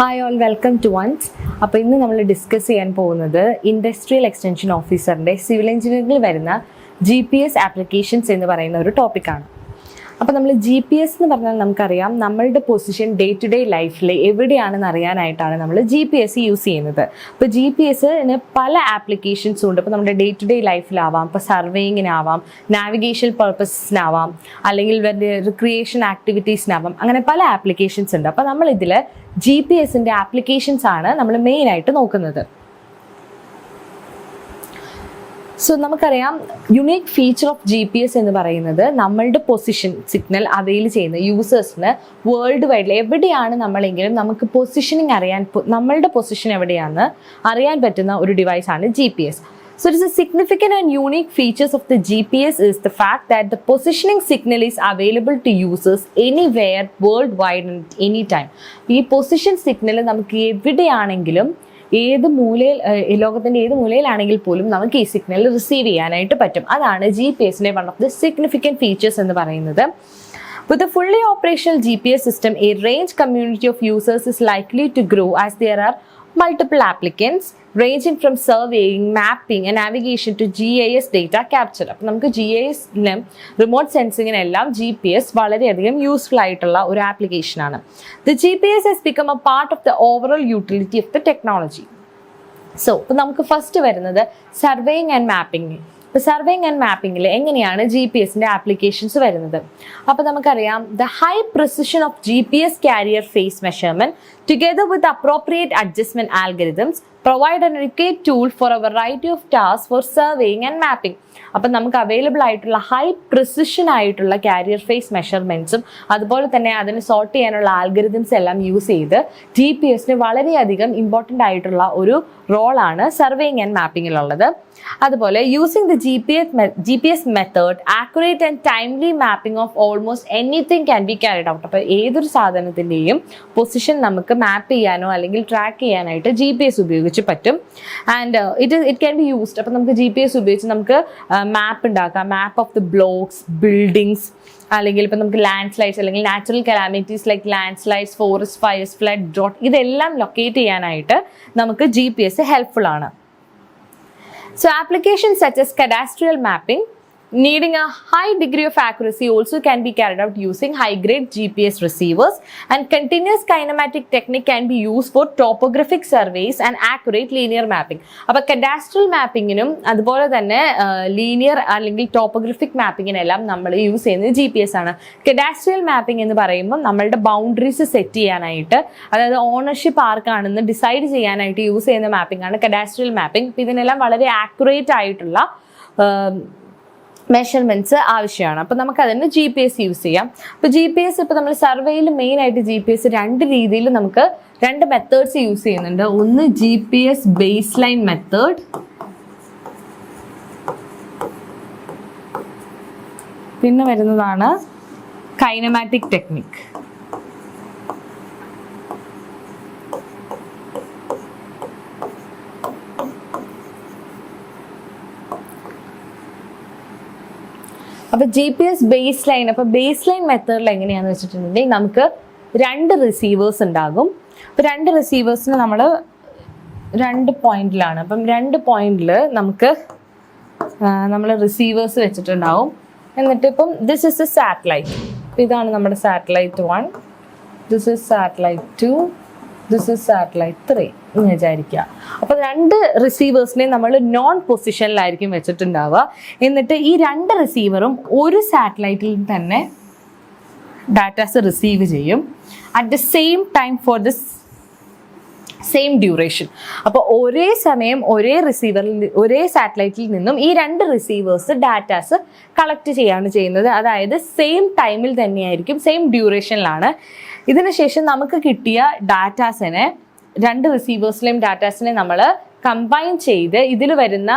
Hi all welcome to once അപ്പോൾ ഇന്ന് നമ്മൾ ഡിസ്കസ് ചെയ്യാൻ പോകുന്നത് ഇൻഡസ്ട്രിയൽ എക്സ്റ്റൻഷൻ ഓഫീസറിന്റെ സിവിൽ എഞ്ചിനീയറിംഗിൽ വരുന്ന ജി പി എസ് ആപ്ലിക്കേഷൻസ് എന്ന് പറയുന്ന ഒരു ടോപ്പിക്കാണ് അപ്പോൾ നമ്മൾ ജി പി എസ് എന്ന് പറഞ്ഞാൽ നമുക്കറിയാം നമ്മളുടെ പൊസിഷൻ ഡേ ടു ഡേ ലൈഫിൽ എവിടെയാണെന്ന് അറിയാനായിട്ടാണ് നമ്മൾ ജി പി എസ് യൂസ് ചെയ്യുന്നത്. അപ്പോൾ ജി പി എസിന് പല ആപ്ലിക്കേഷൻസും ഉണ്ട്. ഇപ്പോൾ നമ്മുടെ ഡേ ടു ഡേ ലൈഫിലാവാം ഇപ്പോൾ സർവേയിങ്ങിനാവാം നാവിഗേഷൻ പർപ്പസിനാവാം അല്ലെങ്കിൽ വലിയ റിക്രിയേഷൻ ആക്ടിവിറ്റീസിനാവാം അങ്ങനെ പല ആപ്ലിക്കേഷൻസ് ഉണ്ട്. അപ്പോൾ നമ്മളിതിൽ ജി പി എസിന്റെ ആപ്ലിക്കേഷൻസ് ആണ് നമ്മൾ മെയിനായിട്ട് നോക്കുന്നത്. സോ നമുക്കറിയാം unique feature of G P S എന്ന് പറയുന്നത് നമ്മളുടെ പൊസിഷൻ സിഗ്നൽ അവെയിൽ ചെയ്യുന്ന യൂസേഴ്സിന് വേൾഡ് വൈഡിൽ എവിടെയാണ് നമ്മളെങ്കിലും നമുക്ക് പൊസിഷനിങ് അറിയാൻ നമ്മളുടെ പൊസിഷൻ എവിടെയാണ് അറിയാൻ പറ്റുന്ന ഒരു ഡിവൈസാണ് G P S So it is a significant and unique features of the GPS is the fact that the positioning signal is available to users anywhere worldwide and anytime. ഈ position signal നമുക്ക് എവിടെയാണെങ്കിലും ഏത് മൂലയിൽ ലോകത്തിന്റെ ഏത് മൂലയിലാണെങ്കിൽ പോലും നമുക്ക് ഈ സിഗ്നൽ റിസീവ് ചെയ്യാനായിട്ട് പറ്റും. അതാണ് ജി പി എസിന്റെ one of the significant features എന്ന് പറയുന്നത്. With a fully operational GPS system a range community of users is likely to grow as there are multiple applicants ranging from surveying, mapping and navigation to GIS data capture. അപ്പം നമുക്ക് G I എസിനും remote സെൻസിങ്ങിനെല്ലാം G P S വളരെയധികം useful ആയിട്ടുള്ള ഒരു ആപ്ലിക്കേഷനാണ് the G P S has become a part of the overall utility of the technology so ഇപ്പം നമുക്ക് ഫസ്റ്റ് വരുന്നത് സർവേയിങ് ആൻഡ് മാപ്പിംഗ് ഇപ്പോൾ സർവേയിങ് ആൻഡ് മാപ്പിംഗിൽ എങ്ങനെയാണ് ജി പി എസിന്റെ ആപ്ലിക്കേഷൻസ് വരുന്നത്? അപ്പോൾ നമുക്കറിയാം the high precision of G P S carrier phase measurement together with appropriate adjustment algorithms, provide an റിക്കേറ്റ് tool for a variety of task for surveying and mapping അപ്പം നമുക്ക് available ആയിട്ടുള്ള high precision ആയിട്ടുള്ള carrier phase മെഷർമെന്റ്സും അതുപോലെ തന്നെ അതിന് sort ചെയ്യാനുള്ള ആൽഗരിതംസ് എല്ലാം യൂസ് ചെയ്ത് ജി പി എസിന് വളരെയധികം ഇമ്പോർട്ടന്റ് ആയിട്ടുള്ള ഒരു റോളാണ് സർവേയിങ് ആൻഡ് മാപ്പിങ്ങിലുള്ളത് അതുപോലെ using the G P S G P S method accurate and timely mapping of almost anything can be carried out അപ്പോൾ ഏതൊരു സാധനത്തിന്റെയും പൊസിഷൻ നമുക്ക് മാപ്പ് ചെയ്യാനോ അല്ലെങ്കിൽ ട്രാക്ക് ചെയ്യാനായിട്ട് ജി പി എസ് ഉപയോഗിച്ച് പറ്റും. And it it can be used അപ്പം നമുക്ക് ജി പി എസ് ഉപയോഗിച്ച് നമുക്ക് മാപ്പ് ഉണ്ടാക്കാം. Map of the blocks buildings അല്ലെങ്കിൽ ഇപ്പം നമുക്ക് ലാൻഡ് സ്ലൈഡ്സ് അല്ലെങ്കിൽ natural calamities like landslides forest fires flood drought ഇതെല്ലാം ലൊക്കേറ്റ് ചെയ്യാനായിട്ട് നമുക്ക് ജി പി എസ് ഹെൽപ്ഫുൾ ആണ്. So application such as cadastral mapping needing a high degree of accuracy also can be carried out using high grade GPS receivers. And continuous kinematic technique can be used for topographic surveys and accurate linear mapping. അപ്പോൾ cadastral മാപ്പിങ്ങിനും അതുപോലെ തന്നെ linear അല്ലെങ്കിൽ topographic മാപ്പിങ്ങിനെല്ലാം നമ്മൾ use ചെയ്യുന്നത് G P S ആണ്. Cadastral mapping എന്ന് പറയുമ്പോൾ നമ്മളുടെ ബൗണ്ടറീസ് സെറ്റ് ചെയ്യാനായിട്ട് അതായത് ഓണർഷിപ്പ് ആർക്കാണെന്ന് ഡിസൈഡ് ചെയ്യാനായിട്ട് യൂസ് ചെയ്യുന്ന മാപ്പിംഗ് ആണ് കഡാസ്ട്രൽ മാപ്പിംഗ് അപ്പോൾ ഇതിനെല്ലാം വളരെ ആക്യുറേറ്റ് ആയിട്ടുള്ള മെഷർമെന്റ്സ് ആവശ്യമാണ്. അപ്പോൾ നമുക്ക് അതിന് ജി പി എസ് യൂസ് ചെയ്യാം. അപ്പോൾ ജി പി എസ് ഇപ്പോൾ നമ്മൾ സർവേയിൽ മെയിൻ ആയിട്ട് ജി പി എസ് രണ്ട് രീതിയിൽ നമുക്ക് രണ്ട് മെത്തേഡ്സ് യൂസ് ചെയ്യുന്നുണ്ട്. ഒന്ന് G P S baseline method പിന്നെ വരുന്നതാണ് കൈനമാറ്റിക് ടെക്നിക് അപ്പൊ G P S base line അപ്പോൾ ബേസ് ലൈൻ മെത്തേഡിൽ എങ്ങനെയാന്ന് വെച്ചിട്ടുണ്ടെങ്കിൽ നമുക്ക് രണ്ട് റിസീവേഴ്സ് ഉണ്ടാകും. അപ്പൊ രണ്ട് റിസീവേഴ്സിന് നമ്മൾ രണ്ട് പോയിന്റിലാണ് അപ്പം രണ്ട് പോയിന്റിൽ നമുക്ക് നമ്മൾ റിസീവേഴ്സ് വെച്ചിട്ടുണ്ടാവും. എന്നിട്ട് ഇപ്പം ദിസ് ഇസ് എ സാറ്റലൈറ്റ് ഇതാണ് നമ്മുടെ satellite one this is satellite two this is satellite three എന്ന് വിചാരിക്കുക. അപ്പോൾ രണ്ട് റിസീവേഴ്സിനെ നമ്മൾ നോൺ പൊസിഷനിലായിരിക്കും വെച്ചിട്ടുണ്ടാവുക. എന്നിട്ട് ഈ രണ്ട് റിസീവറും ഒരു സാറ്റലൈറ്റിൽ തന്നെ ഡാറ്റാസ് റിസീവ് ചെയ്യും. At the same time for this same duration അപ്പോൾ ഒരേ സമയം ഒരേ റിസീവറിൽ ഒരേ സാറ്റലൈറ്റിൽ നിന്നും ഈ രണ്ട് റിസീവേഴ്സ് ഡാറ്റാസ് കളക്ട് ചെയ്യാണ് ചെയ്യുന്നത്. അതായത് സെയിം ടൈമിൽ തന്നെയായിരിക്കും സെയിം ഡ്യൂറേഷനിലാണ് ഇതിനുശേഷം നമുക്ക് കിട്ടിയ ഡാറ്റാസിനെ രണ്ട് റിസീവേഴ്സിലെയും ഡാറ്റാസിനെ നമ്മൾ കമ്പൈൻ ചെയ്ത് ഇതിൽ വരുന്ന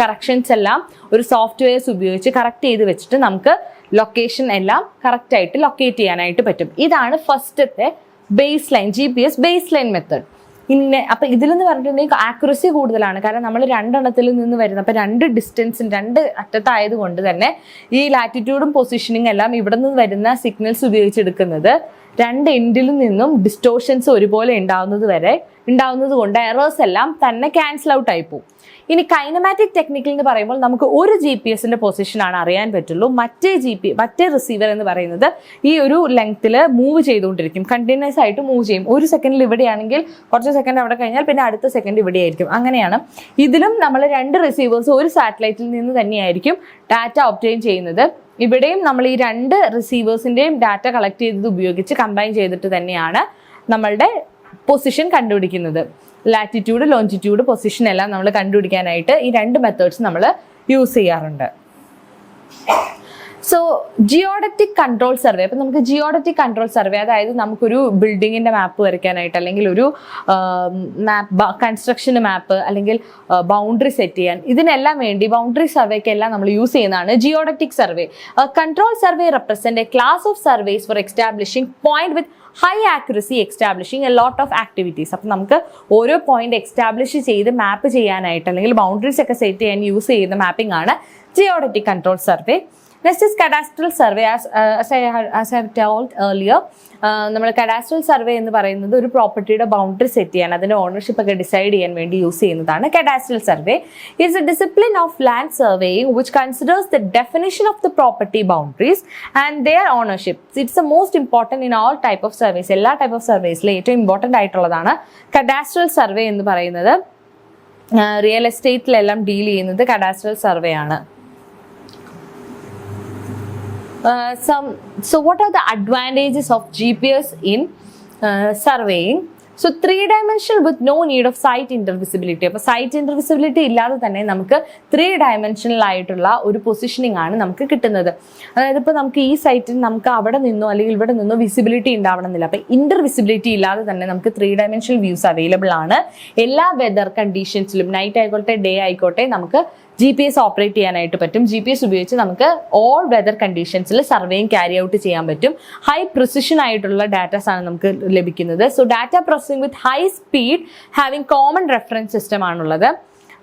കറക്ഷൻസ് എല്ലാം ഒരു സോഫ്റ്റ്വെയർസ് ഉപയോഗിച്ച് കറക്റ്റ് ചെയ്ത് വെച്ചിട്ട് നമുക്ക് ലൊക്കേഷൻ എല്ലാം കറക്റ്റായിട്ട് ലൊക്കേറ്റ് ചെയ്യാനായിട്ട് പറ്റും. ഇതാണ് ഫസ്റ്റത്തെ baseline G P S baseline method പിന്നെ അപ്പൊ ഇതിലെന്ന് പറഞ്ഞിട്ടുണ്ടെങ്കിൽ ആക്യുറസി കൂടുതലാണ്. കാരണം നമ്മൾ രണ്ടെണ്ണത്തിൽ നിന്ന് വരുന്ന അപ്പൊ രണ്ട് ഡിസ്റ്റൻസും രണ്ട് അറ്റത്തായത് കൊണ്ട് തന്നെ ഈ ലാറ്റിറ്റ്യൂഡും പൊസിഷനിങ് എല്ലാം ഇവിടെ നിന്ന് വരുന്ന സിഗ്നൽസ് ഉപയോഗിച്ചെടുക്കുന്നത് രണ്ട് എൻഡിൽ നിന്നും ഡിസ്റ്റോഷൻസ് ഒരുപോലെ ഉണ്ടാവുന്നത് വരെ ഉണ്ടാവുന്നത് കൊണ്ട് എറേഴ്സ് എല്ലാം തന്നെ ക്യാൻസൽ ഔട്ട് ആയി പോകും ഇനി കൈനമാറ്റിക് ടെക്നിക്കൽ എന്ന് പറയുമ്പോൾ നമുക്ക് ഒരു ജി പി എസിന്റെ പൊസിഷനാണ് അറിയാൻ പറ്റുള്ളൂ. മറ്റേ ജി പി മറ്റേ റിസീവർ എന്ന് പറയുന്നത് ഈ ഒരു ലെങ്ത്തിൽ മൂവ് ചെയ്തുകൊണ്ടിരിക്കും. കണ്ടിന്യൂസ് ആയിട്ട് മൂവ് ചെയ്യും. ഒരു സെക്കൻഡിൽ ഇവിടെയാണെങ്കിൽ കുറച്ച് സെക്കൻഡ് അവിടെ കഴിഞ്ഞാൽ പിന്നെ അടുത്ത സെക്കൻഡ് ഇവിടെ ആയിരിക്കും അങ്ങനെയാണ്. ഇതിലും നമ്മൾ രണ്ട് റിസീവേഴ്സ് ഒരു സാറ്റലൈറ്റിൽ നിന്ന് തന്നെയായിരിക്കും ഡാറ്റ ഒപ്റ്റെയിൻ ചെയ്യുന്നത്. ഇവിടെയും നമ്മൾ ഈ രണ്ട് റിസീവേഴ്സിന്റെയും ഡാറ്റ കളക്ട് ചെയ്തത് ഉപയോഗിച്ച് കമ്പൈൻ ചെയ്തിട്ട് തന്നെയാണ് നമ്മളുടെ പൊസിഷൻ കണ്ടുപിടിക്കുന്നത്. ലാറ്റിറ്റ്യൂഡ് ലോഞ്ചിറ്റ്യൂഡ് പൊസിഷൻ എല്ലാം നമ്മൾ കണ്ടുപിടിക്കാനായിട്ട് ഈ രണ്ട് മെത്തേഡ്സ് നമ്മൾ യൂസ് ചെയ്യാറുണ്ട്. സോ ജിയോഡറ്റിക് കൺട്രോൾ സർവേ അപ്പം നമുക്ക് ജിയോഡറ്റിക് കൺട്രോൾ സർവേ അതായത് നമുക്കൊരു ബിൽഡിങ്ങിന്റെ മാപ്പ് വരയ്ക്കാനായിട്ട് അല്ലെങ്കിൽ ഒരു മാപ്പ് കൺസ്ട്രക്ഷന് മാപ്പ് അല്ലെങ്കിൽ ബൗണ്ടറി സെറ്റ് ചെയ്യാൻ ഇതിനെല്ലാം വേണ്ടി ബൗണ്ടറി സർവേക്കെല്ലാം നമ്മൾ യൂസ് ചെയ്യുന്നതാണ് geodetic survey control survey represent a class of surveys for establishing point with high accuracy establishing a lot of activities അപ്പം നമുക്ക് ഓരോ പോയിന്റ് എക്സ്റ്റാബ്ലിഷ് ചെയ്ത് മാപ്പ് ചെയ്യാനായിട്ട് അല്ലെങ്കിൽ ബൗണ്ടറീസ് ഒക്കെ സെറ്റ് ചെയ്യാൻ യൂസ് ചെയ്യുന്ന മാപ്പിംഗ് ആണ് geodetic control survey next is cadastral survey as I told earlier നമ്മൾ കഡാസ്ട്രൽ സർവേ എന്ന് പറയുന്നത് ഒരു പ്രോപ്പർട്ടിയുടെ ബൗണ്ടറി സെറ്റ് ചെയ്യാൻ അതിന്റെ ഓണർഷിപ്പ് ഒക്കെ ഡിസൈഡ് ചെയ്യാൻ വേണ്ടി യൂസ് ചെയ്യുന്നതാണ് cadastral survey it's a discipline of land surveying which considers the definition of the property boundaries and their ownership it's a most important in all type of surveys എല്ലാ type of സർവേസിലും ഏറ്റവും important ആയിട്ടുള്ളതാണ് cadastral survey എന്ന് പറയുന്നത്. Real എസ്റ്റേറ്റിലെല്ലാം deal ചെയ്യുന്നത് cadastral survey ആണ്. Uh, some so what are the advantages of gps in uh, surveying? So three dimensional with no need of sight intervisibility അപ്പോൾ സൈറ്റ് ഇന്റർവിസിബിലിറ്റി ഇല്ലാതെ തന്നെ നമുക്ക് ത്രീ ഡയമെൻഷനൽ ആയിട്ടുള്ള ഒരു പൊസിഷനിങ് ആണ് നമുക്ക് കിട്ടുന്നത്. അതായത് ഇപ്പോൾ നമുക്ക് ഈ സൈറ്റിൽ നമുക്ക് അവിടെ നിന്നോ അല്ലെങ്കിൽ ഇവിടെ നിന്നോ വിസിബിലിറ്റി ഉണ്ടാവണമെന്നില്ല. അപ്പോൾ ഇന്റർ വിസിബിലിറ്റി ഇല്ലാതെ തന്നെ നമുക്ക് ത്രീ ഡയമെൻഷണൽ വ്യൂസ് അവൈലബിൾ ആണ്. എല്ലാ വെതർ കണ്ടീഷൻസിലും നൈറ്റ് ആയിക്കോട്ടെ ഡേ ആയിക്കോട്ടെ നമുക്ക് ജി പി എസ് ഓപ്പറേറ്റ് ചെയ്യാനായിട്ട് പറ്റും. ജി പി എസ് ഉപയോഗിച്ച് നമുക്ക് ഓൾ വെതർ കണ്ടീഷൻസിൽ സർവേയും ക്യാരി ഔട്ട് ചെയ്യാൻ പറ്റും. ഹൈ പ്രിസിഷൻ ആയിട്ടുള്ള ഡാറ്റാസ് ആണ് നമുക്ക് ലഭിക്കുന്നത്. So data processing with high speed having common reference system ആണുള്ളത്.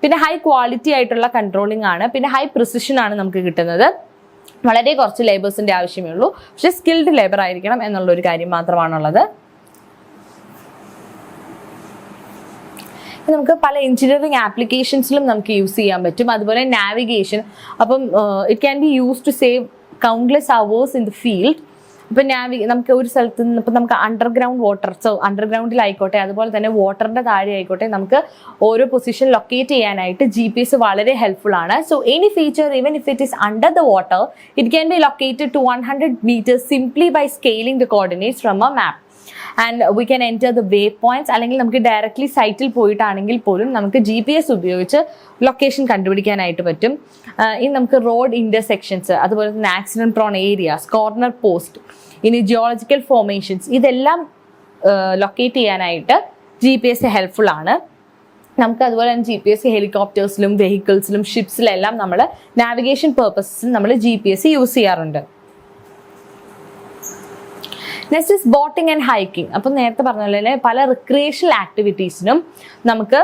പിന്നെ ഹൈ ക്വാളിറ്റി ആയിട്ടുള്ള കൺട്രോളിംഗ് ആണ്. പിന്നെ ഹൈ പ്രിസിഷൻ ആണ് നമുക്ക് കിട്ടുന്നത്. വളരെ കുറച്ച് ലേബേഴ്സിന്റെ ആവശ്യമേ ഉള്ളൂ. പക്ഷേ സ്കിൽഡ് ലേബർ ആയിരിക്കണം എന്നുള്ളൊരു കാര്യം മാത്രമാണുള്ളത്. നമുക്ക് പല എഞ്ചിനീയറിംഗ് ആപ്ലിക്കേഷൻസിലും നമുക്ക് യൂസ് ചെയ്യാൻ പറ്റും. അതുപോലെ നാവിഗേഷൻ അപ്പം it can be use to save countless hours in the field ഇപ്പം നാവി നമുക്ക് ഒരു സ്ഥലത്ത് നിന്ന് ഇപ്പം നമുക്ക് അണ്ടർഗ്രൗണ്ട് വാട്ടർ സോ അണ്ടർഗ്രൗണ്ടിലായിക്കോട്ടെ അതുപോലെ തന്നെ വാട്ടറിന്റെ താഴെ ആയിക്കോട്ടെ നമുക്ക് ഓരോ പൊസിഷൻ ലൊക്കേറ്റ് ചെയ്യാനായിട്ട് ജി പി എസ് വളരെ ഹെൽപ്ഫുൾ ആണ്. So any feature even if it is under the water it can be located to one hundred metres simply by scaling the coordinates from a map and we can enter the waypoints അല്ലെങ്കിൽ നമുക്ക് directly സൈറ്റിൽ പോയിട്ടാണെങ്കിൽ പോലും നമുക്ക് G P S ഉപയോഗിച്ച് location കണ്ടുപിടിക്കാനായിട്ട് പറ്റും. ആഹ് ഇനി നമുക്ക് റോഡ് ഇന്റർസെക്ഷൻസ് അതുപോലെ തന്നെ accident prone areas corner post ഇനി ജിയോളജിക്കൽ ഫോർമേഷൻസ് ഇതെല്ലാം ലൊക്കേറ്റ് ചെയ്യാനായിട്ട് ജി പി എസ് ഹെൽപ്ഫുൾ ആണ്. നമുക്ക് അതുപോലെ തന്നെ ജി പി എസ് ഹെലികോപ്റ്റേഴ്സിലും വെഹിക്കിൾസിലും ഷിപ്സിലെല്ലാം നമ്മൾ നാവിഗേഷൻ പേർപ്പസിന് നമ്മൾ ജി പി എസ് യൂസ് ചെയ്യാറുണ്ട്. Next is boating and hiking അപ്പം നേരത്തെ പറഞ്ഞ പോലെ പല റിക്രിയേഷണൽ ആക്ടിവിറ്റീസിനും നമുക്ക്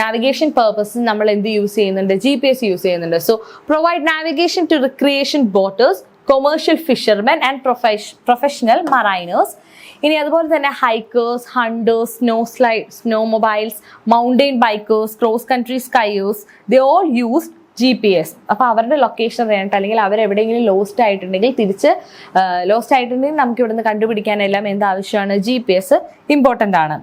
നാവിഗേഷൻ പർപ്പസിന് നമ്മൾ എന്ത് യൂസ് ചെയ്യുന്നുണ്ട്? ജി പി എസ് യൂസ് ചെയ്യുന്നുണ്ട്. So provide navigation to recreation boaters commercial fishermen and professional mariners ഇനി അതുപോലെ തന്നെ hikers hunters snow slide snowmobiles mountain bikers cross country skiers they all use G P S അപ്പോൾ അവരുടെ location അറിയാനായിട്ട് അല്ലെങ്കിൽ അവരെവിടെയെങ്കിലും lost ആയിട്ടുണ്ടെങ്കിൽ തിരിച്ച് ലോസ്റ്റ് ആയിട്ടുണ്ടെങ്കിൽ നമുക്ക് ഇവിടുന്ന് കണ്ടുപിടിക്കാനെല്ലാം എന്ത് ആവശ്യമാണ്? ജി പി എസ് ഇമ്പോർട്ടന്റ് ആണ്.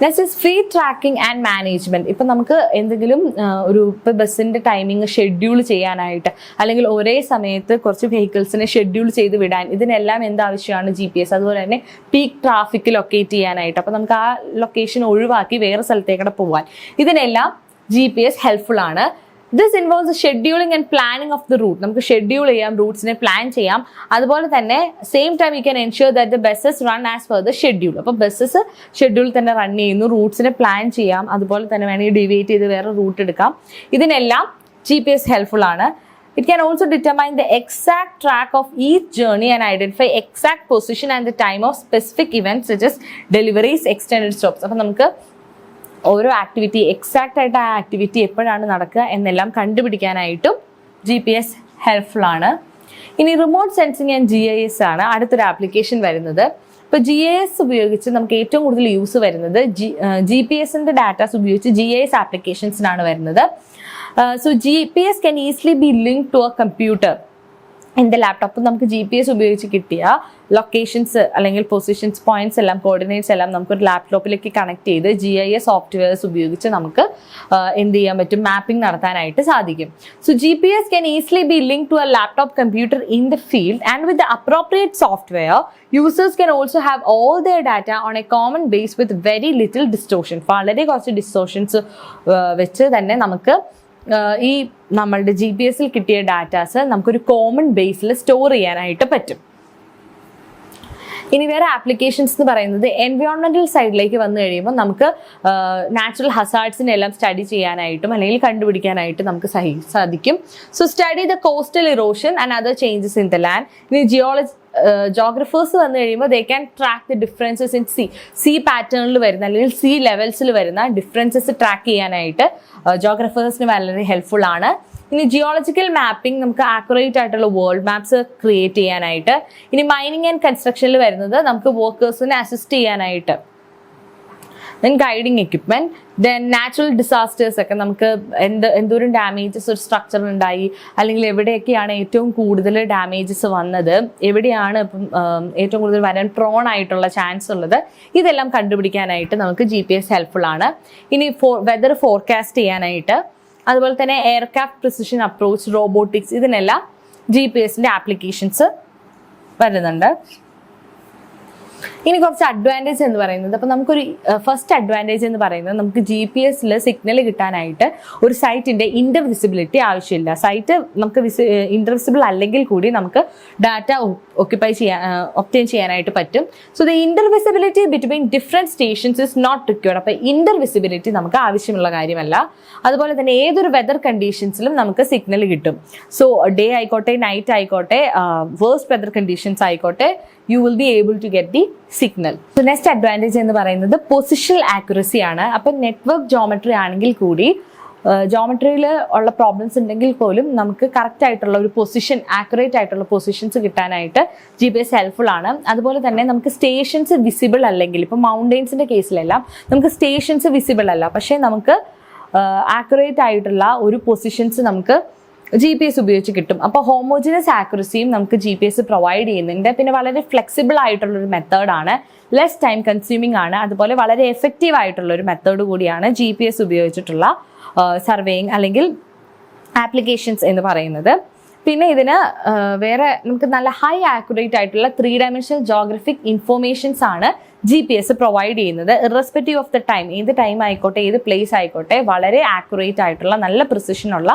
Next is free tracking and management ഇപ്പം നമുക്ക് എന്തെങ്കിലും ഒരു ഇപ്പം ബസ്സിന്റെ ടൈമിംഗ് ഷെഡ്യൂൾ ചെയ്യാനായിട്ട് അല്ലെങ്കിൽ ഒരേ സമയത്ത് കുറച്ച് വെഹിക്കിൾസിനെ ഷെഡ്യൂൾ ചെയ്ത് വിടാൻ ഇതിനെല്ലാം എന്താവശ്യമാണ് ജി പി എസ് അതുപോലെ തന്നെ പീക്ക് ട്രാഫിക് ലൊക്കേറ്റ് ചെയ്യാനായിട്ട്. അപ്പം നമുക്ക് ആ ലൊക്കേഷൻ ഒഴിവാക്കി വേറെ സ്ഥലത്തേക്കൂടെ പോകാൻ ഇതിനെല്ലാം ജി പി എസ് ഹെൽപ്ഫുൾ ആണ്. This involves scheduling and planning of the route നമുക്ക് ഷെഡ്യൂൾ ചെയ്യാം റൂട്ട്സിനെ പ്ലാൻ ചെയ്യാം. അതുപോലെ തന്നെ same time you can ensure that the buses run as per the schedule അപ്പോൾ ബസ്സസ് ഷെഡ്യൂൾ തന്നെ റൺ ചെയ്യുന്നു റൂട്ട്സിനെ പ്ലാൻ ചെയ്യാം. അതുപോലെ തന്നെ വേണമെങ്കിൽ ഡിവൈറ്റ് ചെയ്ത് വേറെ റൂട്ട് എടുക്കാം. ഇതിനെല്ലാം ജി പി എസ് ഹെൽപ്ഫുൾ ആണ്. It can also determine the exact track of each journey and identify exact position and the time of specific events such as deliveries extend stops അപ്പം നമുക്ക് ഓരോ ആക്ടിവിറ്റി എക്സാക്റ്റ് ആയിട്ട് ആ activity എപ്പോഴാണ് നടക്കുക എന്നെല്ലാം കണ്ടുപിടിക്കാനായിട്ടും ജി പി എസ് ഹെൽപ്ഫുൾ ആണ്. ഇനി remote sensing and G I S ആണ് അടുത്തൊരു ആപ്ലിക്കേഷൻ വരുന്നത്. ഇപ്പോൾ ജി ഐ എസ് ഉപയോഗിച്ച് നമുക്ക് ഏറ്റവും കൂടുതൽ യൂസ് വരുന്നത് ജി ജി പി എസിന്റെ ഡാറ്റാസ് ഉപയോഗിച്ച് ജി ഐ എസ് ആപ്ലിക്കേഷൻസിനാണ് വരുന്നത്. So G P S can easily be link to a computer എന്റെ ലാപ്ടോപ്പ് നമുക്ക് ജി പി എസ് ഉപയോഗിച്ച് കിട്ടിയ ലൊക്കേഷൻസ് അല്ലെങ്കിൽ പൊസിഷൻസ് പോയിന്റ്സ് എല്ലാം കോർഡിനേറ്റ്സ് എല്ലാം നമുക്കൊരു ലാപ്ടോപ്പിലേക്ക് കണക്ട് ചെയ്ത് ജി ഐ എസ് സോഫ്റ്റ്വെയർസ് ഉപയോഗിച്ച് നമുക്ക് എന്ത് ചെയ്യാൻ പറ്റും? മാപ്പിംഗ് നടത്താനായിട്ട് സാധിക്കും. So G P S can easily be link to a laptop computer in the field and with the appropriate software users can also have all the data on a common base with very little distortion വളരെ കുറച്ച് distortions വെച്ച് തന്നെ നമുക്ക് ഈ നമ്മളുടെ G P എസിൽ കിട്ടിയ datas നമുക്കൊരു കോമൺ ബേസിൽ സ്റ്റോർ ചെയ്യാനായിട്ട് പറ്റും. ഇനി വേറെ ആപ്ലിക്കേഷൻസ് എന്ന് പറയുന്നത് എൻവയോൺമെന്റൽ സൈഡിലേക്ക് വന്നു കഴിയുമ്പോൾ നമുക്ക് നാച്ചുറൽ ഹസാർഡ്സിനെ എല്ലാം സ്റ്റഡി ചെയ്യാനായിട്ടും അല്ലെങ്കിൽ കണ്ടുപിടിക്കാനായിട്ട് നമുക്ക് സാധിക്കും. So study the coastal erosion and other changes in the land ഇനി ജിയോളജി ജോഗ്രഫേഴ്സ് വന്നു കഴിയുമ്പോൾ they can track the differences in sea sea പാറ്റേണിൽ വരുന്ന അല്ലെങ്കിൽ സി ലെവൽസിൽ വരുന്ന ഡിഫറൻസസ് ട്രാക്ക് ചെയ്യാനായിട്ട് ജോഗ്രഫേഴ്സിന് വളരെ ഹെൽപ്ഫുൾ ആണ്. ഇനി ജിയോളജിക്കൽ മാപ്പിംഗ് നമുക്ക് ആക്യുറേറ്റ് ആയിട്ടുള്ള വേൾഡ് മാപ്സ് ക്രിയേറ്റ് ചെയ്യാനായിട്ട്. ഇനി മൈനിങ് ആൻഡ് കൺസ്ട്രക്ഷനിൽ വരുന്നത് നമുക്ക് വർക്കേഴ്സിനെ അസിസ്റ്റ് ചെയ്യാനായിട്ട്. Then guiding equipment then natural disasters ഒക്കെ നമുക്ക് എന്ത് എന്തോരം ഡാമേജസ് ഒരു ഉണ്ടായി അല്ലെങ്കിൽ എവിടെയൊക്കെയാണ് ഏറ്റവും കൂടുതൽ ഡാമേജസ് വന്നത് എവിടെയാണ് ഇപ്പം ഏറ്റവും കൂടുതൽ വരാൻ പ്രോൺ ആയിട്ടുള്ള ചാൻസ് ഉള്ളത് ഇതെല്ലാം കണ്ടുപിടിക്കാനായിട്ട് നമുക്ക് ജി പി എസ് ഹെൽപ്ഫുൾ ആണ്. ഇനി ഫോ വെദർ ഫോർകാസ്റ്റ് ചെയ്യാനായിട്ട് അതുപോലെ തന്നെ എയർക്രാഫ്റ്റ് പ്രിസിഷൻ അപ്രോച്ച് റോബോട്ടിക്സ് ഇതിനെല്ലാം ജി പി എസിന്റെ ആപ്ലിക്കേഷൻസ് വരുന്നുണ്ട്. ഇനി കുറച്ച് അഡ്വാന്റേജ് എന്ന് പറയുന്നത്. അപ്പോൾ നമുക്കൊരു ഫസ്റ്റ് അഡ്വാന്റേജ് എന്ന് പറയുന്നത് നമുക്ക് ജി പി എസിൽ സിഗ്നൽ കിട്ടാനായിട്ട് ഒരു സൈറ്റിന്റെ ഇന്റർ വിസിബിലിറ്റി ആവശ്യമില്ല. സൈറ്റ് നമുക്ക് വിസി ഇന്റർ വിസിബിൾ അല്ലെങ്കിൽ കൂടി നമുക്ക് ഡാറ്റ ഒക്യുപ്പൈ ചെയ്യാൻ ഒപ്റ്റെയിൻ ചെയ്യാനായിട്ട് പറ്റും. So the intervisibility between different stations is not required അപ്പോൾ ഇന്റർ വിസിബിലിറ്റി നമുക്ക് ആവശ്യമുള്ള കാര്യമല്ല. അതുപോലെ തന്നെ ഏതൊരു വെതർ കണ്ടീഷൻസിലും നമുക്ക് സിഗ്നൽ കിട്ടും. സോ ഡേ ആയിക്കോട്ടെ നൈറ്റ് ആയിക്കോട്ടെ വേഴ്സ്റ്റ് വെതർ കണ്ടീഷൻസ് ആയിക്കോട്ടെ you will be able to get the signal next advantage എന്ന് പറയുന്നത് പൊസിഷണൽ ആക്യുറസി ആണ്. അപ്പം നെറ്റ്വർക്ക് ജോമെട്രി ആണെങ്കിൽ കൂടി ജോമെട്രിയിൽ ഉള്ള പ്രോബ്ലംസ് ഉണ്ടെങ്കിൽ പോലും നമുക്ക് കറക്റ്റ് ആയിട്ടുള്ള ഒരു പൊസിഷൻ ആക്യുറേറ്റ് ആയിട്ടുള്ള പൊസിഷൻസ് കിട്ടാനായിട്ട് ജി പി എസ് ഹെൽപ്ഫുൾ ആണ്. അതുപോലെ തന്നെ നമുക്ക് സ്റ്റേഷൻസ് വിസിബിൾ അല്ലെങ്കിൽ ഇപ്പോൾ മൗണ്ടെയ്ൻസിന്റെ കേസിലെല്ലാം നമുക്ക് സ്റ്റേഷൻസ് വിസിബിൾ അല്ല. പക്ഷേ നമുക്ക് ആക്യുറേറ്റ് ആയിട്ടുള്ള ഒരു പൊസിഷൻസ് നമുക്ക് ജി പി എസ് ഉപയോഗിച്ച് കിട്ടും. അപ്പോൾ ഹോമോജിനസ് ആക്യുറസിയും നമുക്ക് ജി പി എസ് പ്രൊവൈഡ് ചെയ്യുന്നുണ്ട്. പിന്നെ വളരെ ഫ്ലെക്സിബിൾ ആയിട്ടുള്ള ഒരു മെത്തേഡാണ് ലെസ് ടൈം കൺസ്യൂമിംഗ് ആണ്. അതുപോലെ വളരെ എഫക്റ്റീവ് ആയിട്ടുള്ള ഒരു മെത്തേഡ് കൂടിയാണ് ജി പി എസ് ഉപയോഗിച്ചിട്ടുള്ള സർവേയിങ് അല്ലെങ്കിൽ ആപ്ലിക്കേഷൻസ് എന്ന് പറയുന്നത്. പിന്നെ ഇതിന് വേറെ നമുക്ക് നല്ല ഹൈ ആക്യുറേറ്റ് ആയിട്ടുള്ള ത്രീ ഡയമെൻഷണൽ ജോഗ്രഫിക് ഇൻഫോർമേഷൻസ് ആണ് ജി പി എസ് പ്രൊവൈഡ് ചെയ്യുന്നത്. ഇറസ്പെക്റ്റീവ് ഓഫ് ദ ടൈം ഏത് ടൈം ആയിക്കോട്ടെ ഏത് പ്ലേസ് ആയിക്കോട്ടെ വളരെ ആക്യുറേറ്റ് ആയിട്ടുള്ള നല്ല പ്രിസിഷൻ ഉള്ള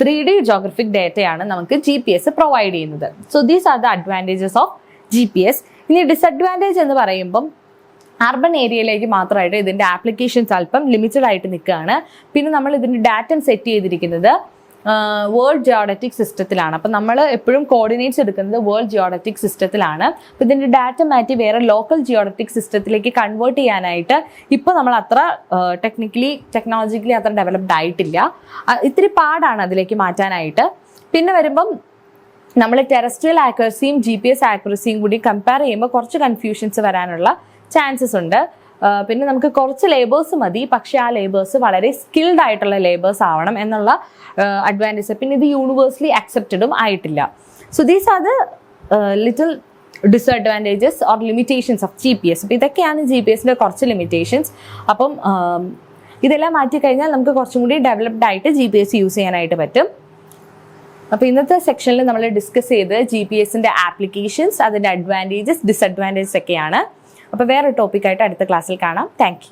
ത്രീ ഡി ജോഗ്രഫിക് ഡേറ്റയാണ് നമുക്ക് ജി പി എസ് പ്രൊവൈഡ് ചെയ്യുന്നത്. So these are the advantages of G P S ഇനി ഡിസഡ്വാന്റേജ് എന്ന് പറയുമ്പം അർബൻ ഏരിയയിലേക്ക് മാത്രമായിട്ട് ഇതിന്റെ ആപ്ലിക്കേഷൻസ് അല്പം ലിമിറ്റഡ് ആയിട്ട് നിൽക്കുകയാണ്. പിന്നെ നമ്മൾ ഇതിന്റെ ഡാറ്റം സെറ്റ് ചെയ്തിരിക്കുന്നത് വേൾഡ് ജിയോഡറ്റിക് സിസ്റ്റത്തിലാണ് അപ്പം നമ്മൾ എപ്പോഴും കോർഡിനേറ്റ്സ് എടുക്കുന്നത് വേൾഡ് ജിയോഡറ്റിക് സിസ്റ്റത്തിലാണ് അപ്പം ഇതിന്റെ ഡാറ്റ മാറ്റി വേറെ ലോക്കൽ ജിയോഡറ്റിക് സിസ്റ്റത്തിലേക്ക് കൺവേർട്ട് ചെയ്യാനായിട്ട് ഇപ്പോൾ നമ്മൾ അത്ര ടെക്നിക്കലി ടെക്നോളജിക്കലി അത്ര ഡെവലപ്ഡ് ആയിട്ടില്ല. ഇത്തിരി പാടാണ് അതിലേക്ക് മാറ്റാനായിട്ട്. പിന്നെ വരുമ്പം നമ്മൾ ടെറസ്ട്രിയൽ ആക്യുറസിയും ജി പി എസ് ആക്യുറസിയും കൂടി കമ്പയർ ചെയ്യുമ്പോൾ കുറച്ച് കൺഫ്യൂഷൻസ് വരാനുള്ള ചാൻസസ് ഉണ്ട്. പിന്നെ നമുക്ക് കുറച്ച് ലേബേഴ്സ് മതി. പക്ഷെ ആ ലേബേഴ്സ് വളരെ സ്കിൽഡ് ആയിട്ടുള്ള ലേബേഴ്സ് ആവണം എന്നുള്ള അഡ്വാന്റേജ് പിന്നെ ഇത് യൂണിവേഴ്സലി അക്സെപ്റ്റഡും ആയിട്ടില്ല. So these are the little disadvantages or limitations of G P S അപ്പോൾ ഇതൊക്കെയാണ് ജി പി എസിന്റെ കുറച്ച് ലിമിറ്റേഷൻസ് അപ്പം ഇതെല്ലാം മാറ്റി കഴിഞ്ഞാൽ നമുക്ക് കുറച്ചും കൂടി ഡെവലപ്ഡ് ആയിട്ട് ജി പി എസ് യൂസ് ചെയ്യാനായിട്ട് പറ്റും. അപ്പോൾ ഇന്നത്തെ സെക്ഷനിൽ നമ്മൾ ഡിസ്കസ് ചെയ്ത് ജി പി എസിന്റെ ആപ്ലിക്കേഷൻസ് അതിന്റെ അഡ്വാന്റേജസ് ഡിസഡ്വാന്റേജസ് ഒക്കെയാണ്. അപ്പോൾ വേറെ ടോപ്പിക്കായിട്ട് അടുത്ത ക്ലാസ്സിൽ കാണാം. താങ്ക്